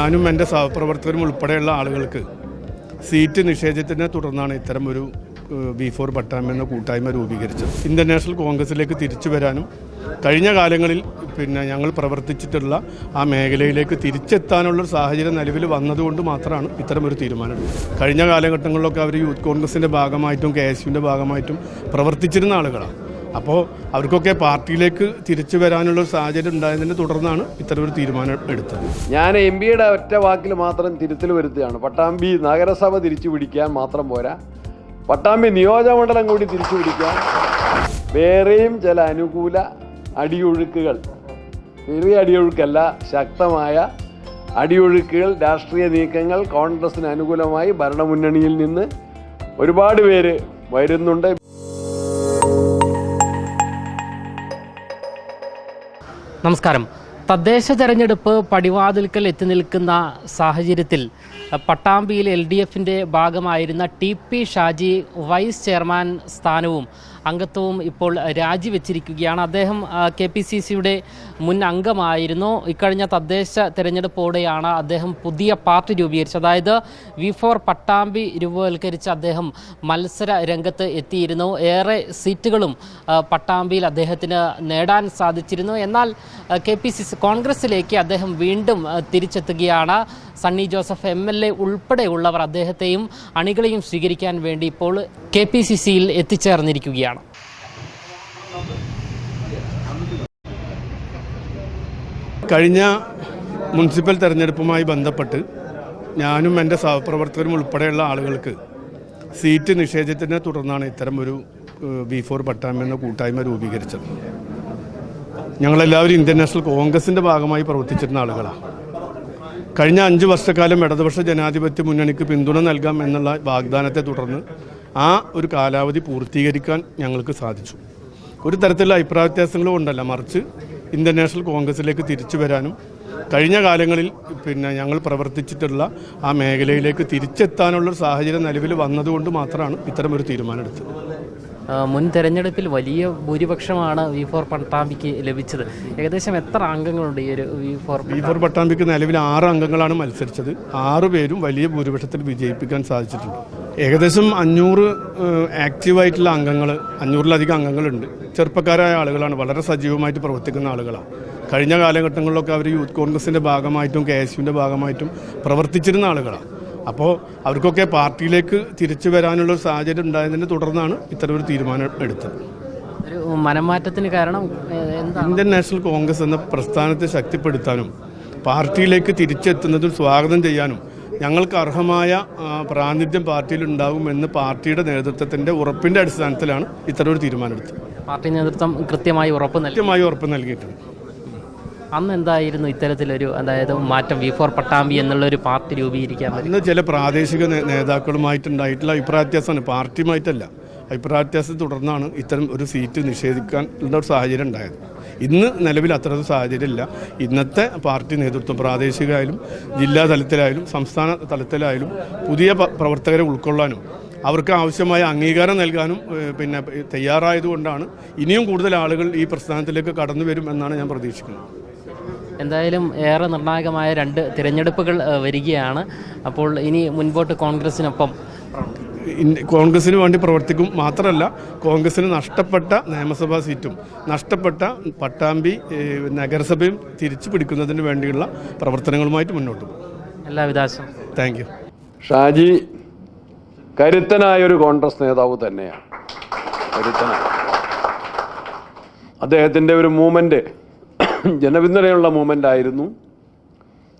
ഞാനും എന്റെ സഹപ്രവർത്തകരും ഉൾപ്പെടെയുള്ള ആളുകൾക്ക് സീറ്റ് നിഷേധത്തിനെ തുടർന്നാണ് ഇത്തരം ഒരു ബി ഫോർ പട്ടാമ്പ എന്ന കൂട്ടായ്മ രൂപീകരിച്ചത് ഇന്ത്യൻ നാഷണൽ കോൺഗ്രസിലേക്ക് തിരിച്ചു വരാനും കഴിഞ്ഞ കാലങ്ങളിൽ പിന്നെ ഞങ്ങൾ പ്രവർത്തിച്ചിട്ടുള്ള ആ മേഖലയിലേക്ക് തിരിച്ചെത്താനുള്ള സാഹചര്യം നിലവിൽ വന്നതുകൊണ്ട് മാത്രമാണ് ഇത്തരം ഒരു തീരുമാനം. കഴിഞ്ഞ കാലഘട്ടങ്ങളിലൊക്കെ അവർ യൂത്ത് കോൺഗ്രസിന്റെ ഭാഗമായിട്ടും കെ എസ് യുവിന്റെ ഭാഗമായിട്ടും പ്രവർത്തിച്ചിരുന്ന ആളുകളാണ് അപ്പോൾ അവർക്കൊക്കെ പാർട്ടിയിലേക്ക് തിരിച്ചു വരാനുള്ള സാഹചര്യം ഉണ്ടായതിനെ തുടർന്നാണ് ഇത്തരം ഒരു തീരുമാനം എടുത്തത്. ഞാൻ എം പിയുടെ ഒറ്റ വാക്കിൽ മാത്രം തിരുത്തൽ വരുത്തുകയാണ്. പട്ടാമ്പി നഗരസഭ തിരിച്ചു പിടിക്കാൻ മാത്രം പോരാ. പട്ടാമ്പി നിയോജകമണ്ഡലം കൂടി തിരിച്ചു പിടിക്കാൻ വേറെയും ചില അനുകൂല അടിയൊഴുക്കുകൾ. ചെറിയ അടിയൊഴുക്കല്ല ശക്തമായ അടിയൊഴുക്കുകൾ രാഷ്ട്രീയ നീക്കങ്ങൾ കോൺഗ്രസിന് അനുകൂലമായി ഭരണമുന്നണിയിൽ നിന്ന് ഒരുപാട് പേര് വരുന്നുണ്ട്. നമസ്കാരം. തദ്ദേശ തെരഞ്ഞെടുപ്പ് പടിവാതിൽക്കൽ എത്തി നിൽക്കുന്ന സാഹചര്യത്തിൽ പട്ടാമ്പിയിൽ എൽ ഡി എഫിന്റെ ഭാഗമായിരുന്ന T P Shaji vice chairman സ്ഥാനവും അംഗത്വവും ഇപ്പോൾ രാജിവെച്ചിരിക്കുകയാണ്. അദ്ദേഹം കെ പി സി സിയുടെ മുൻ അംഗമായിരുന്നു. ഇക്കഴിഞ്ഞ തദ്ദേശ തെരഞ്ഞെടുപ്പോടെയാണ് അദ്ദേഹം പുതിയ പാർട്ടി രൂപീകരിച്ചത്. അതായത് വി ഫോർ പട്ടാമ്പി രൂപവൽക്കരിച്ച് അദ്ദേഹം മത്സര രംഗത്ത് എത്തിയിരുന്നു. ഏറെ സീറ്റുകളും പട്ടാമ്പിയിൽ അദ്ദേഹത്തിന് നേടാൻ സാധിച്ചിരുന്നു. എന്നാൽ കെ പി സി സി കോൺഗ്രസിലേക്ക് അദ്ദേഹം വീണ്ടും തിരിച്ചെത്തുകയാണ്. Sunny Joseph M L A ഉൾപ്പെടെയുള്ളവർ അദ്ദേഹത്തെയും അണികളെയും സ്വീകരിക്കാൻ വേണ്ടി ഇപ്പോൾ കെ പി സി സിയിൽ എത്തിച്ചേർന്നിരിക്കുകയാണ്. കഴിഞ്ഞ മുനിസിപ്പൽ തെരഞ്ഞെടുപ്പുമായി ബന്ധപ്പെട്ട് ഞാനും എന്റെ സഹപ്രവർത്തകരും ഉൾപ്പെടെയുള്ള ആളുകൾക്ക് സീറ്റ് നിഷേധത്തിനെ തുടർന്നാണ് ഇത്തരം ഒരു ബി ഫോർ പട്ടാമ്പ എന്ന കൂട്ടായ്മ രൂപീകരിച്ചത്. ഞങ്ങളെല്ലാവരും ഇന്ത്യൻ നാഷണൽ കോൺഗ്രസിന്റെ ഭാഗമായി പ്രവർത്തിച്ചിരുന്ന ആളുകളാണ് കഴിഞ്ഞ അഞ്ച് വർഷക്കാലം ഇടതുപക്ഷ ജനാധിപത്യ മുന്നണിക്ക് പിന്തുണ നൽകാം എന്നുള്ള വാഗ്ദാനത്തെ തുടർന്ന് ആ ഒരു കാലാവധി പൂർത്തീകരിക്കാൻ ഞങ്ങൾക്ക് സാധിച്ചു. ഒരു തരത്തിലുള്ള അഭിപ്രായ വ്യത്യാസങ്ങളും ഉണ്ടല്ല. മറിച്ച് ഇന്ത്യൻ നാഷണൽ കോൺഗ്രസിലേക്ക് തിരിച്ചു വരാനും കഴിഞ്ഞ കാലങ്ങളിൽ പിന്നെ ഞങ്ങൾ പ്രവർത്തിച്ചിട്ടുള്ള ആ മേഖലയിലേക്ക് തിരിച്ചെത്താനുള്ള സാഹചര്യം നിലവിൽ വന്നതുകൊണ്ട് മാത്രമാണ് ഇത്തരമൊരു ഒരു തീരുമാനം എടുത്തത്. ആ, മുൻ തെരഞ്ഞെടുപ്പിൽ വലിയ ഭൂരിപക്ഷമാണ് വി ഫോർ പട്ടാമ്പിക്ക് ലഭിച്ചത്. ഏകദേശം എത്ര അംഗങ്ങളുണ്ട് ഈ ഒരു വി ഫോർ വി ഫോർ പട്ടാമ്പിക്ക് നിലവിൽ ആറ് അംഗങ്ങളാണ് മത്സരിച്ചത്. ആറ് പേരും വലിയ ഭൂരിപക്ഷത്തിൽ വിജയിപ്പിക്കാൻ സാധിച്ചിട്ടുണ്ട്. ഏകദേശം അഞ്ഞൂറ് ആക്റ്റീവായിട്ടുള്ള അംഗങ്ങൾ അഞ്ഞൂറിലധികം അംഗങ്ങളുണ്ട്. ചെറുപ്പക്കാരായ ആളുകളാണ് വളരെ സജീവമായിട്ട് പ്രവർത്തിക്കുന്ന ആളുകളാണ്. കഴിഞ്ഞ കാലഘട്ടങ്ങളിലൊക്കെ അവർ യൂത്ത് കോൺഗ്രസിന്റെ ഭാഗമായിട്ടും കെ എസ് യുവിന്റെ ഭാഗമായിട്ടും പ്രവർത്തിച്ചിരുന്ന ആളുകളാണ്. അപ്പോൾ അവർക്കൊക്കെ പാർട്ടിയിലേക്ക് തിരിച്ചു വരാനുള്ള ഒരു സാഹചര്യം ഉണ്ടായതിനെ തുടർന്നാണ് ഇത്തരം ഒരു തീരുമാനം എടുത്തത്. ഒരു മനംമാറ്റത്തിന് കാരണം ഇന്ത്യൻ നാഷണൽ കോൺഗ്രസ് എന്ന പ്രസ്ഥാനത്തെ ശക്തിപ്പെടുത്താനും പാർട്ടിയിലേക്ക് തിരിച്ചെത്തുന്നതും സ്വാഗതം ചെയ്യാനും ഞങ്ങൾക്ക് അർഹമായ പ്രാതിനിധ്യം പാർട്ടിയിൽ ഉണ്ടാകുമെന്ന് പാർട്ടിയുടെ നേതൃത്വത്തിന്റെ ഉറപ്പിന്റെ അടിസ്ഥാനത്തിലാണ് ഇത്തരം ഒരു തീരുമാനമെടുത്തത് പാർട്ടി നേതൃത്വം കൃത്യമായി ഉറപ്പ് കൃത്യമായി ഉറപ്പ് നൽകിയിട്ടുണ്ട്. അന്ന് എന്തായിരുന്നു ഇത്തരത്തിലൊരു അതായത് മാറ്റം വി ഫോർ പട്ടാമ്പി എന്നുള്ളൊരു പാർട്ടി രൂപീകരിക്കാൻ ഇന്ന് ചില പ്രാദേശിക നേതാക്കളുമായിട്ടുണ്ടായിട്ടുള്ള അഭിപ്രായ വ്യത്യാസമാണ് പാർട്ടിയുമായിട്ടല്ല. അഭിപ്രായ വ്യത്യാസത്തെ തുടർന്നാണ് ഇത്തരം ഒരു സീറ്റ് നിഷേധിക്കാനുള്ള ഒരു സാഹചര്യം ഉണ്ടായത്. ഇന്ന് നിലവിൽ അത്ര ഒരു സാഹചര്യം ഇല്ല ഇന്നത്തെ പാർട്ടി നേതൃത്വം പ്രാദേശികമായാലും ജില്ലാ തലത്തിലായാലും സംസ്ഥാന തലത്തിലായാലും പുതിയ പ്രവർത്തകരെ ഉൾക്കൊള്ളാനും അവർക്ക് ആവശ്യമായ അംഗീകാരം നൽകാനും പിന്നെ തയ്യാറായതുകൊണ്ടാണ് ഇനിയും കൂടുതൽ ആളുകൾ ഈ പ്രസ്ഥാനത്തിലേക്ക് കടന്നു വരും എന്നാണ് ഞാൻ പ്രതീക്ഷിക്കുന്നത്. എന്തായാലും ഏറെ നിർണായകമായ രണ്ട് തിരഞ്ഞെടുപ്പുകൾ വരികയാണ്. അപ്പോൾ ഇനി മുൻപോട്ട് കോൺഗ്രസിനൊപ്പം. കോൺഗ്രസിന് വേണ്ടി പ്രവർത്തിക്കും മാത്രമല്ല കോൺഗ്രസിന് നഷ്ടപ്പെട്ട നിയമസഭാ സീറ്റും നഷ്ടപ്പെട്ട പട്ടാമ്പി നഗരസഭയും തിരിച്ചു പിടിക്കുന്നതിന് വേണ്ടിയുള്ള പ്രവർത്തനങ്ങളുമായിട്ട് മുന്നോട്ട് പോകും. എല്ലാവിധ താങ്ക് യു ഷാജി കരുത്തനായ ഒരു കോൺഗ്രസ് നേതാവ് തന്നെയാണ്. കരുത്തനായ. അദ്ദേഹത്തിന്റെ ഒരു മൂവ്മെന്റ് ജനപിന്തുണയുള്ള മൂവ്മെന്റ് ആയിരുന്നു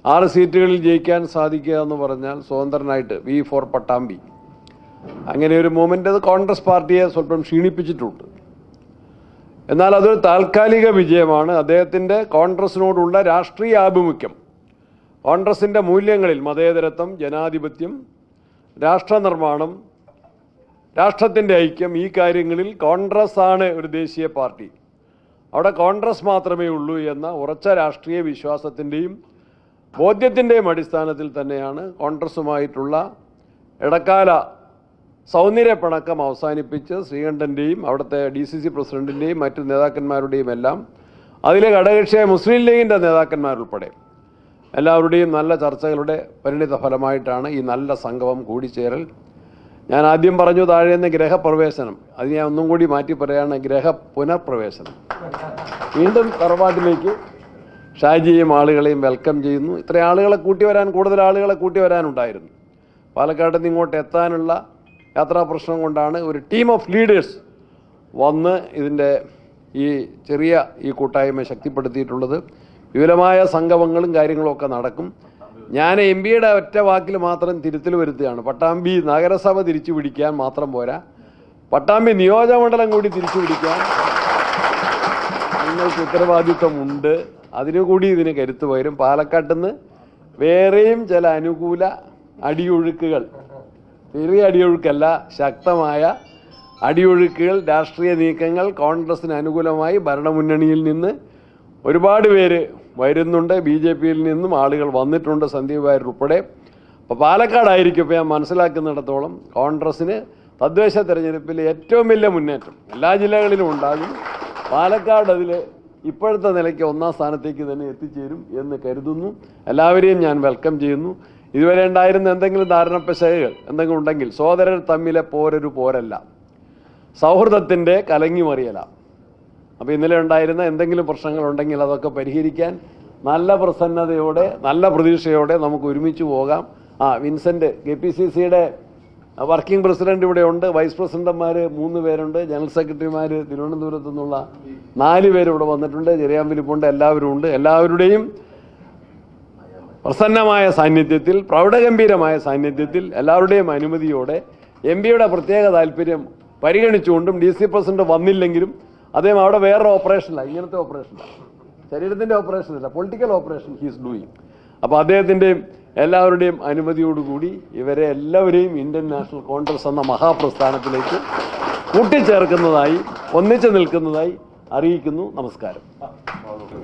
ആറ് സീറ്റുകളിൽ ജയിക്കാൻ സാധിക്കുക എന്ന് പറഞ്ഞാൽ സ്വതന്ത്രനായിട്ട് വി ഫോർ പട്ടാമ്പി. അങ്ങനെ ഒരു മൂവ്മെന്റ് അത് കോൺഗ്രസ് പാർട്ടിയെ സ്വല്പം ക്ഷീണിപ്പിച്ചിട്ടുണ്ട്. എന്നാൽ അതൊരു താൽക്കാലിക വിജയമാണ്. അദ്ദേഹത്തിന്റെ കോൺഗ്രസിനോടുള്ള രാഷ്ട്രീയ ആഭിമുഖ്യം കോൺഗ്രസിന്റെ മൂല്യങ്ങളിൽ മതേതരത്വം ജനാധിപത്യം രാഷ്ട്രനിർമ്മാണം രാഷ്ട്രത്തിന്റെ ഐക്യം ഈ കാര്യങ്ങളിൽ കോൺഗ്രസ് ആണ് ഒരു ദേശീയ പാർട്ടി. അവിടെ കോൺഗ്രസ് മാത്രമേ ഉള്ളൂ എന്ന ഉറച്ച രാഷ്ട്രീയ വിശ്വാസത്തിന്റെയും ബോധ്യത്തിന്റെയും അടിസ്ഥാനത്തിൽ തന്നെയാണ് കോൺഗ്രസുമായിട്ടുള്ള ഇടക്കാല സൗന്ദര്യ പിണക്കം അവസാനിപ്പിച്ച് ശ്രീകണ്ഠന്റെയും അവിടുത്തെ ഡി സി സി പ്രസിഡന്റിന്റെയും മറ്റു നേതാക്കന്മാരുടെയും എല്ലാം അതിലെ ഘടകകക്ഷിയായ മുസ്ലിം ലീഗിന്റെ നേതാക്കന്മാരുൾപ്പെടെ എല്ലാവരുടെയും നല്ല ചർച്ചകളുടെ പരിണിത ഫലമായിട്ടാണ് ഈ നല്ല സംഗമം കൂടിച്ചേരൽ. ഞാൻ ആദ്യം പറഞ്ഞു താഴെ നിന്ന് ഗ്രഹപ്രവേശനം. അത് ഞാൻ ഒന്നും കൂടി മാറ്റി പറയുകയാണ് ഗ്രഹ പുനഃപ്രവേശനം വീണ്ടും തറവാട്ടിലേക്ക് ഷാജിയും ആളുകളെയും വെൽക്കം ചെയ്യുന്നു. ഇത്ര ആളുകളെ കൂട്ടി വരാൻ കൂടുതൽ ആളുകളെ കൂട്ടി വരാനുണ്ടായിരുന്നു പാലക്കാട് നിന്ന് ഇങ്ങോട്ട് എത്താനുള്ള യാത്രാ പ്രശ്നം കൊണ്ടാണ് ഒരു ടീം ഓഫ് ലീഡേഴ്സ് വന്ന് ഇതിന്റെ ഈ ചെറിയ ഈ കൂട്ടായ്മ ശക്തിപ്പെടുത്തിയിട്ടുള്ളത്. വിപുലമായ സംഗമങ്ങളും കാര്യങ്ങളും ഒക്കെ നടക്കും. ഞാൻ എം പിയുടെ ഒറ്റ വാക്കിൽ മാത്രം തിരുത്തൽ വരുത്തുകയാണ്. പട്ടാമ്പി നഗരസഭ തിരിച്ചു പിടിക്കാൻ മാത്രം പോരാ. പട്ടാമ്പി നിയോജകമണ്ഡലം കൂടി തിരിച്ചു പിടിക്കാൻ നിങ്ങൾക്ക് ഉത്തരവാദിത്വമുണ്ട്. അതിനുകൂടി ഇതിന് കരുത്തു പകരും. പാലക്കാട്ട് നിന്ന് വേറെയും ചില അനുകൂല അടിയൊഴുക്കുകൾ. ചെറിയ അടിയൊഴുക്കല്ല ശക്തമായ അടിയൊഴുക്കുകൾ രാഷ്ട്രീയ നീക്കങ്ങൾ കോൺഗ്രസിന് അനുകൂലമായി ഭരണമുന്നണിയിൽ നിന്ന് ഒരുപാട് പേര് വരുന്നുണ്ട്. ബി ജെ പിയിൽ നിന്നും ആളുകൾ വന്നിട്ടുണ്ട് സന്ദീപ് വാര്യർ ഉൾപ്പെടെ. അപ്പോൾ പാലക്കാടായിരിക്കും ഇപ്പോൾ ഞാൻ മനസ്സിലാക്കുന്നിടത്തോളം കോൺഗ്രസ്സിന് തദ്ദേശ തെരഞ്ഞെടുപ്പിൽ ഏറ്റവും വലിയ മുന്നേറ്റം. എല്ലാ ജില്ലകളിലും ഉണ്ടാകും. പാലക്കാട് അതിൽ ഇപ്പോഴത്തെ നിലയ്ക്ക് ഒന്നാം സ്ഥാനത്തേക്ക് തന്നെ എത്തിച്ചേരും എന്ന് കരുതുന്നു. എല്ലാവരെയും ഞാൻ വെൽക്കം ചെയ്യുന്നു. ഇതുവരെ ഉണ്ടായിരുന്ന എന്തെങ്കിലും ധാരണപ്പശകൾ എന്തെങ്കിലും ഉണ്ടെങ്കിൽ സോദരർ തമ്മിലെ പോരൊരു പോരല്ല. സൗഹൃദത്തിന്റെ കലങ്ങി അപ്പോൾ ഇന്നലെ ഉണ്ടായിരുന്ന എന്തെങ്കിലും പ്രശ്നങ്ങളുണ്ടെങ്കിൽ അതൊക്കെ പരിഹരിക്കാൻ നല്ല പ്രസന്നതയോടെ നല്ല പ്രതീക്ഷയോടെ നമുക്ക് ഒരുമിച്ച് പോകാം. ആ വിൻസെന്റ് കെ പി സി സിയുടെ വർക്കിംഗ് പ്രസിഡന്റ് ഇവിടെ ഉണ്ട്. വൈസ് പ്രസിഡന്റുമാർ മൂന്ന് പേരുണ്ട്. ജനറൽ സെക്രട്ടറിമാർ തിരുവനന്തപുരത്തു നിന്നുള്ള നാല് പേര് ഇവിടെ വന്നിട്ടുണ്ട്. ചെറിയാമ്പലിപ്പുണ്ട് എല്ലാവരും ഉണ്ട്. എല്ലാവരുടെയും പ്രസന്നമായ സാന്നിധ്യത്തിൽ പ്രൗഢഗംഭീരമായ സാന്നിധ്യത്തിൽ എല്ലാവരുടെയും അനുമതിയോടെ എം പിയുടെ പ്രത്യേക താല്പര്യം പരിഗണിച്ചുകൊണ്ടും ഡി സി പ്രസിഡന്റ് വന്നില്ലെങ്കിലും അദ്ദേഹം അവിടെ വേറൊരു ഓപ്പറേഷനില്ല ഇങ്ങനത്തെ ഓപ്പറേഷനില്ല ശരീരത്തിന്റെ ഓപ്പറേഷൻ അല്ല പൊളിറ്റിക്കൽ ഓപ്പറേഷൻ ഹീസ് ഡൂയിങ് അപ്പോൾ അദ്ദേഹത്തിന്റെയും എല്ലാവരുടെയും അനുമതിയോടുകൂടി ഇവരെ എല്ലാവരെയും ഇന്ത്യൻ നാഷണൽ കോൺഗ്രസ് എന്ന മഹാപ്രസ്ഥാനത്തിലേക്ക് കൂട്ടിച്ചേർക്കുന്നതായി ഒന്നിച്ചു നിൽക്കുന്നതായി അറിയിക്കുന്നു. നമസ്കാരം.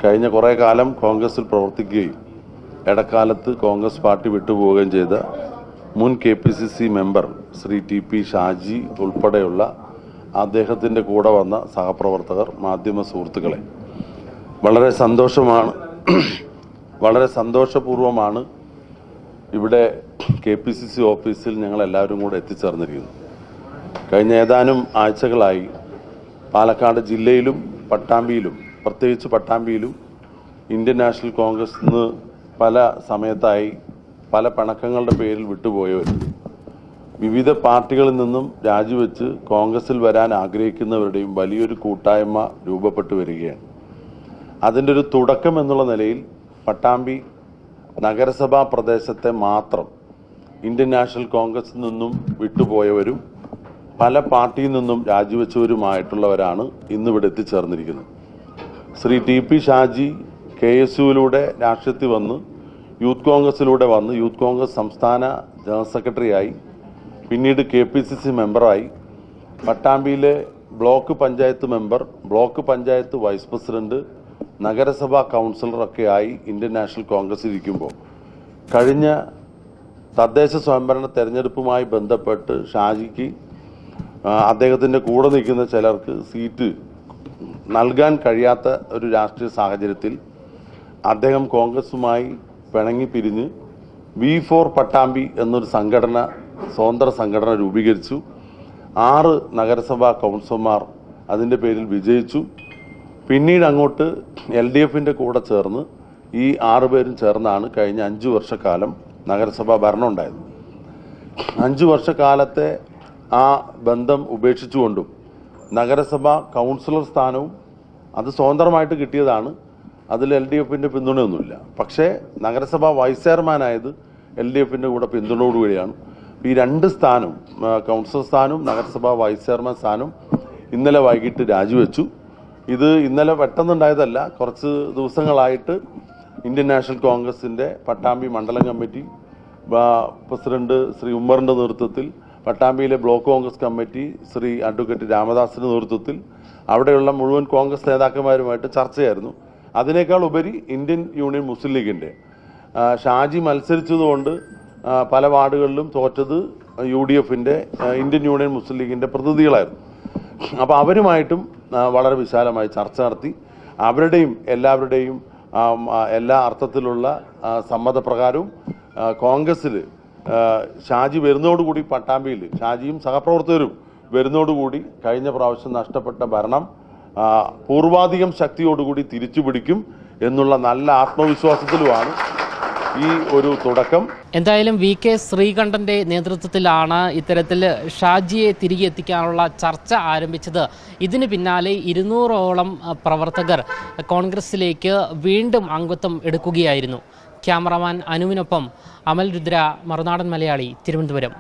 കഴിഞ്ഞ കുറേ കാലം കോൺഗ്രസിൽ പ്രവർത്തിക്കുകയും ഇടക്കാലത്ത് കോൺഗ്രസ് പാർട്ടി വിട്ടുപോവുകയും ചെയ്ത മുൻ K P C C member Shri T P Shaji ഉൾപ്പെടെയുള്ള അദ്ദേഹത്തിന്റെ കൂടെ വന്ന സഹപ്രവർത്തകർ മാധ്യമ സുഹൃത്തുക്കളെ. വളരെ സന്തോഷമാണ് വളരെ സന്തോഷപൂർവമാണ് ഇവിടെ കെ പി സി സി ഓഫീസിൽ ഞങ്ങൾ എല്ലാവരും കൂടെ എത്തിച്ചേർന്നിരിക്കുന്നു കഴിഞ്ഞ ഏതാനും ആഴ്ചകളായി പാലക്കാട് ജില്ലയിലും പട്ടാമ്പിയിലും പ്രത്യേകിച്ച് പട്ടാമ്പിയിലും ഇന്ത്യൻ നാഷണൽ കോൺഗ്രസ് നിന്ന് പല സമയത്തായി പല പണക്കങ്ങളുടെ പേരിൽ വിട്ടുപോയവർ വിവിധ പാർട്ടികളിൽ നിന്നും രാജിവെച്ച് കോൺഗ്രസിൽ വരാൻ ആഗ്രഹിക്കുന്നവരുടെയും വലിയൊരു കൂട്ടായ്മ രൂപപ്പെട്ടു വരികയാണ്. അതിന്റെ ഒരു തുടക്കം എന്നുള്ള നിലയിൽ പട്ടാമ്പി നഗരസഭാ പ്രദേശത്തെ മാത്രം ഇന്ത്യൻ നാഷണൽ കോൺഗ്രസിൽ നിന്നും വിട്ടുപോയവരും പല പാർട്ടിയിൽ നിന്നും രാജിവെച്ചവരുമായിട്ടുള്ളവരാണ് ഇന്നിവിടെ എത്തിച്ചേർന്നിരിക്കുന്നത്. Shri T P Shaji K S യുവിലൂടെ രാഷ്ട്രീയത്തിൽ വന്ന് യൂത്ത് കോൺഗ്രസിലൂടെ വന്ന് യൂത്ത് കോൺഗ്രസ് സംസ്ഥാന ജനറൽ സെക്രട്ടറിയായി പിന്നീട് കെ പി സി സി മെമ്പറായി. പട്ടാമ്പിയിലെ block panchayat member block panchayat vice president നഗരസഭാ കൗൺസിലറൊക്കെ ആയി ഇന്ത്യൻ നാഷണൽ കോൺഗ്രസ് ഇരിക്കുമ്പോൾ. കഴിഞ്ഞ തദ്ദേശ സ്വയംഭരണ തെരഞ്ഞെടുപ്പുമായി ബന്ധപ്പെട്ട് ഷാജിക്ക് അദ്ദേഹത്തിന്റെ കൂടെ നിൽക്കുന്ന ചിലർക്ക് സീറ്റ് നൽകാൻ കഴിയാത്ത ഒരു രാഷ്ട്രീയ സാഹചര്യത്തിൽ അദ്ദേഹം കോൺഗ്രസുമായി പിണങ്ങി പിരിഞ്ഞ് വി ഫോർ പട്ടാമ്പി എന്നൊരു സംഘടന സ്വതന്ത്ര സംഘടന രൂപീകരിച്ചു. ആറ് നഗരസഭാ കൗൺസിലർമാർ അതിന്റെ പേരിൽ വിജയിച്ചു. പിന്നീട് അങ്ങോട്ട് എൽ ഡി എഫിന്റെ കൂടെ ചേർന്ന് ഈ ആറ് പേരും ചേർന്നാണ് കഴിഞ്ഞ അഞ്ച് വർഷക്കാലം നഗരസഭാ ഭരണം ഉണ്ടായത്. അഞ്ച് വർഷക്കാലത്തെ ആ ബന്ധം ഉപേക്ഷിച്ചുകൊണ്ടും നഗരസഭാ കൗൺസിലർ സ്ഥാനവും അത് സ്വതന്ത്രമായിട്ട് കിട്ടിയതാണ്. അതിൽ എൽ ഡി എഫിന്റെ പിന്തുണയൊന്നുമില്ല. പക്ഷേ നഗരസഭാ വൈസ് ചെയർമാനായത് എൽ ഡി എഫിന്റെ കൂടെ പിന്തുണയോടുകൂടിയാണ്. ഈ രണ്ട് സ്ഥാനം കൗൺസിലർ സ്ഥാനവും നഗരസഭാ വൈസ് ചെയർമാൻ സ്ഥാനവും ഇന്നലെ വൈകിട്ട് രാജിവെച്ചു. ഇത് ഇന്നലെ പെട്ടെന്നുണ്ടായതല്ല. കുറച്ച് ദിവസങ്ങളായിട്ട് ഇന്ത്യൻ നാഷണൽ കോൺഗ്രസിന്റെ പട്ടാമ്പി മണ്ഡലം കമ്മിറ്റി പ്രസിഡന്റ് ശ്രീ ഉമ്മറിന്റെ നേതൃത്വത്തിൽ പട്ടാമ്പിയിലെ block Congress committee Shri advocate രാമദാസിന്റെ നേതൃത്വത്തിൽ അവിടെയുള്ള മുഴുവൻ കോൺഗ്രസ് നേതാക്കന്മാരുമായിട്ട് ചർച്ചയായിരുന്നു. അതിനേക്കാൾ ഉപരി ഇന്ത്യൻ യൂണിയൻ മുസ്ലിം ലീഗിന്റെ ഷാജി മത്സരിച്ചതുകൊണ്ട് പല വാർഡുകളിലും തോറ്റത് യു ഡി എഫിന്റെ ഇന്ത്യൻ യൂണിയൻ മുസ്ലിം ലീഗിന്റെ പ്രതിനിധികളായിരുന്നു. അപ്പോൾ അവരുമായിട്ടും വളരെ വിശാലമായി ചർച്ച നടത്തി. അവരുടെയും എല്ലാവരുടെയും എല്ലാ അർത്ഥത്തിലുള്ള സമ്മതപ്രകാരവും കോൺഗ്രസ്സിൽ ഷാജി വരുന്നതോടുകൂടി പട്ടാമ്പിയിൽ ഷാജിയും സഹപ്രവർത്തകരും വരുന്നതോടുകൂടി കഴിഞ്ഞ പ്രാവശ്യം നഷ്ടപ്പെട്ട ഭരണം പൂർവാധികം ശക്തിയോടുകൂടി തിരിച്ചു പിടിക്കും എന്നുള്ള നല്ല ആത്മവിശ്വാസത്തിലുമാണ് ഈ ഒരു തുടക്കം. എന്തായാലും വി കെ ശ്രീകണ്ഠന്റെ നേതൃത്വത്തിലാണ് ഇത്തരത്തിൽ ഷാജിയെ തിരികെ എത്തിക്കാനുള്ള ചർച്ച ആരംഭിച്ചത്. ഇതിന് പിന്നാലെ ഇരുന്നൂറോളം പ്രവർത്തകർ കോൺഗ്രസിലേക്ക് വീണ്ടും അംഗത്വം എടുക്കുകയായിരുന്നു. ക്യാമറമാൻ അനുവിനൊപ്പം അമൽ രുദ്ര മറുനാടൻ മലയാളി തിരുവനന്തപുരം.